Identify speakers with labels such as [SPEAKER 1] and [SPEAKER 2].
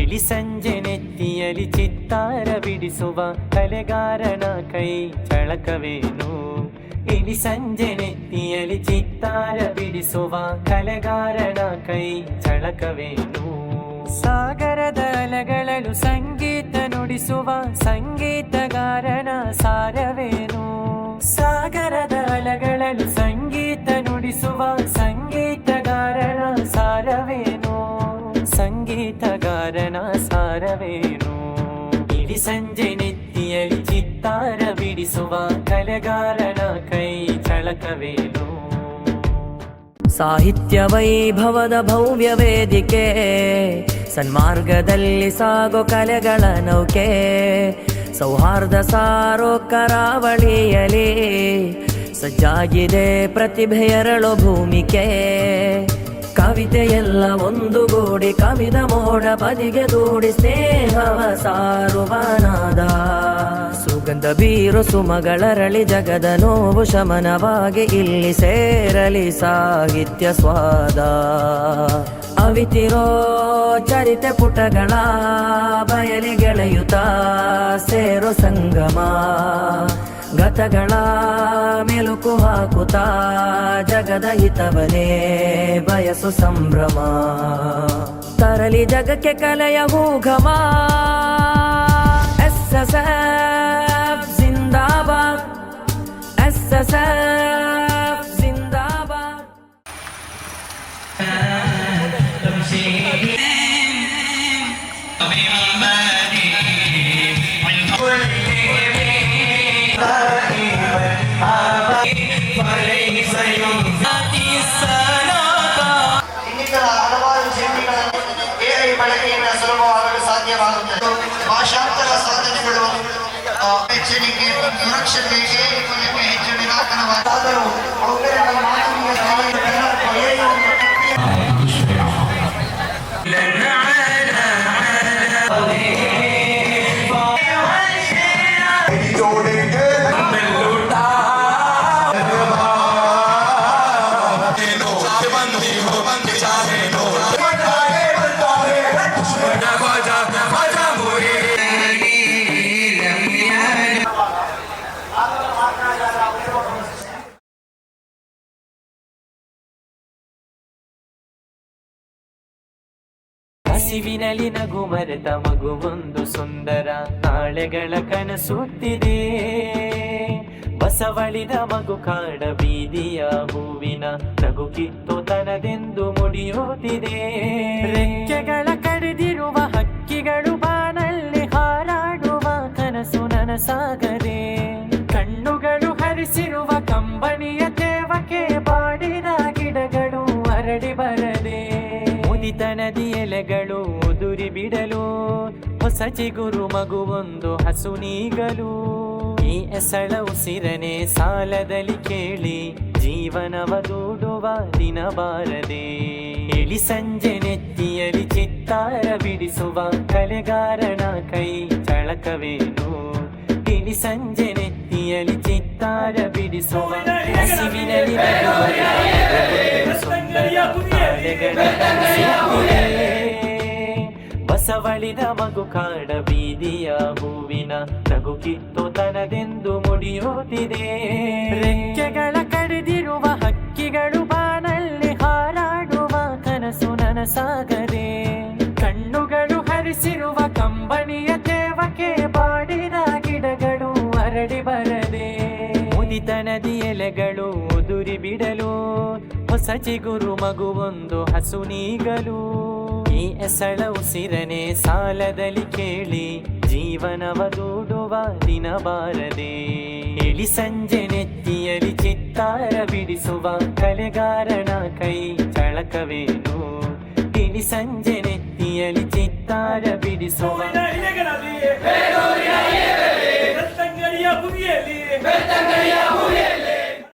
[SPEAKER 1] ಇಳಿ ಸಂಜೆ ನೆತ್ತಿಯಲಿ ಚಿತ್ತಾರ ಬಿಡಿಸುವ ಕಲೆಗಾರನ ಕೈ ಚಳಕವೇನು? ಇಳಿ ಸಂಜೆ ನೆತ್ತಿಯಲಿ ಚಿತ್ತಾರ ಬಿಡಿಸುವ ಕಲೆಗಾರನ ಕೈ ಚಳಕವೇನು? ಸಾಗರದ ಅಲಗಳಲು ಸಂಗೀತ ನುಡಿಸುವ ಸಂಗೀತಗಾರನ ಸಾರವೇನು? ಬಿಡಿಸುವ ಕಲೆಗಾರನ ಕೈ ಚಳಕವೇನು?
[SPEAKER 2] ಸಾಹಿತ್ಯ ವೈಭವದ ಭವ್ಯ ವೇದಿಕೆ, ಸನ್ಮಾರ್ಗದಲ್ಲಿ ಸಾಗೋ ಕಲೆಗಳ ನೌಕೆ, ಸೌಹಾರ್ದ ಸಾರೋ ಕರಾವಳಿಯಲಿ ಸಜ್ಜಾಗಿದೆ ಪ್ರತಿಭೆಯರಳು ಭೂಮಿಕೆ. ಕವಿತೆಯೆಲ್ಲ ಒಂದುಗೂಡಿ ಕವಿದ ಮೋಡ ಬದಿಗೆ ದೂಡಿ ಸ್ನೇಹವ ಸಾರುವನಾದ ಸುಗಂಧ ಬೀರು ಸುಮಗಳರಳಿ ಜಗದ ನೋವು ಶಮನವಾಗಿ ಇಲ್ಲಿ ಸೇರಲಿ ಸಾಹಿತ್ಯ ಸ್ವಾದ. ಅವಿತಿರೋ ಚರಿತೆ ಪುಟಗಳ ಬಯಲಿ ಗೆಳೆಯುತ್ತ ಸೇರೋ ಸಂಗಮ. ಗತಗಳ ಮೆಲುಕು ಹಾಕುತ್ತ ಜಗದ ಹಿತವನೇ ಬಯಸು ಸಂಭ್ರಮ. ತರಲಿ ಜಗಕ್ಕೆ ಕಲೆಯ ಹೂಘಮ ಎಸ್ ಎಸ್
[SPEAKER 3] ಸುಲಭವಾಗಲು ಸಾಧ್ಯವಾಗುತ್ತದೆ ಭಾಷಾಂತರ ಸಾಧನೆಗಳು ಆ, ಎಚ್ಚರಿಕೆ ಸುರಕ್ಷತೆಗೆ ಹೆಚ್ಚು ನಿರಾಕರಣವಾದರೂ ಅವುಗಳ ಮಾನವೀಯ ಸೇವೆಗಳ
[SPEAKER 1] ಹಸಿವಿನಲಿ ನಗು ಮರೆತ ಒಂದು ಸುಂದರ ನಾಳೆಗಳ ಕನಸುತ್ತಿದೆ ಬಸವಳಿದ ಮಗು ಕಾಡ ಬೀದಿಯ ಹೂವಿನ ನಗು ಕಿತ್ತು ತನದೆಂದು ಮುಡಿಯುತ್ತಿದೆ ರೆಕ್ಕೆಗಳ ಕಡಿದಿರುವ ಹಕ್ಕಿಗಳು ಬಾನಲ್ಲಿ ಹಾರಾಡುವ ಕನಸು ನನಸಾಗದೆ. ಕಣ್ಣುಗಳು ಹರಿಸಿರುವ ಕಂಬನಿಯ ತೇವಕ್ಕೆ ಬಾಡಿದ ಗಿಡಗಳು ಅರಳಿ ಬರದೆ ಮುದಿತ ತನದಿ ಎಲೆಗಳು ಉದುರಿ ಬಿಡಲು. ಹೊಸ ಚಿಗುರು ಮಗುವೊಂದು ಹಸು ನೀಗಲು. ಈ ಎಸಳ ಉಸಿರನೆ ಸಾಲದಲ್ಲಿ ಕೇಳಿ, ಜೀವನವ ದೂಡುವ ದಿನ ಬಾರದೆ. ಇಳಿ ಸಂಜೆ ನೆತ್ತಿಯಲಿ ಚಿತ್ತಾರ ಬಿಡಿಸುವ ಕಲೆಗಾರನ ಕೈ ಚಳಕವೇನು. ಇಳಿ ಸಂಜೆ ನೆತ್ತಿಯಲಿ ಚಿತ್ತಾರ ಬಿಡಿಸುವ ಹಸಿವಿನಲಿ ನಗುವ ಸುಂದರ ತಾಳೆಗಳ ಕನಸಿದೆ. ಬಸವಳಿದ ಮಗು ಕಾಡ ಬೀದಿಯ ಹೂವಿನ ನಗು ಕಿತ್ತು ತನದೆಂದು ಮುಡಿಯುತ್ತಿದೆ ರೆಕ್ಕೆಗಳ ಕಡಿದಿರುವ ನದಿ ಎಲೆಗಳು ಉದುರಿ ಬಿಡಲು. ಹೊಸ ಚಿಗುರು ಮಗುವೊಂದು ಹಸು ನೀಗಲು. ಈ ಎಸಳ ಉಸಿರನೆ ಸಾಲದಲ್ಲಿ ಕೇಳಿ, ಜೀವನವ ದೂಡುವ ದಿನ ಬಾರದೆ. ಇಳಿ ಸಂಜೆ ನೆತ್ತಿಯಲ್ಲಿ ಚಿತ್ತಾರ ಬಿಡಿಸುವ ಕಲೆಗಾರನ ಕೈ ಚಳಕವೇನು. ಇಳಿ ಸಂಜೆ ನೆತ್ತಿಯಲ್ಲಿ ಚಿತ್ತಾರ ಬಿಡಿಸುವ
[SPEAKER 4] ಬೆಳ್ತಂಗಡಿಯ ಭೂಮಿಯಲ್ಲಿ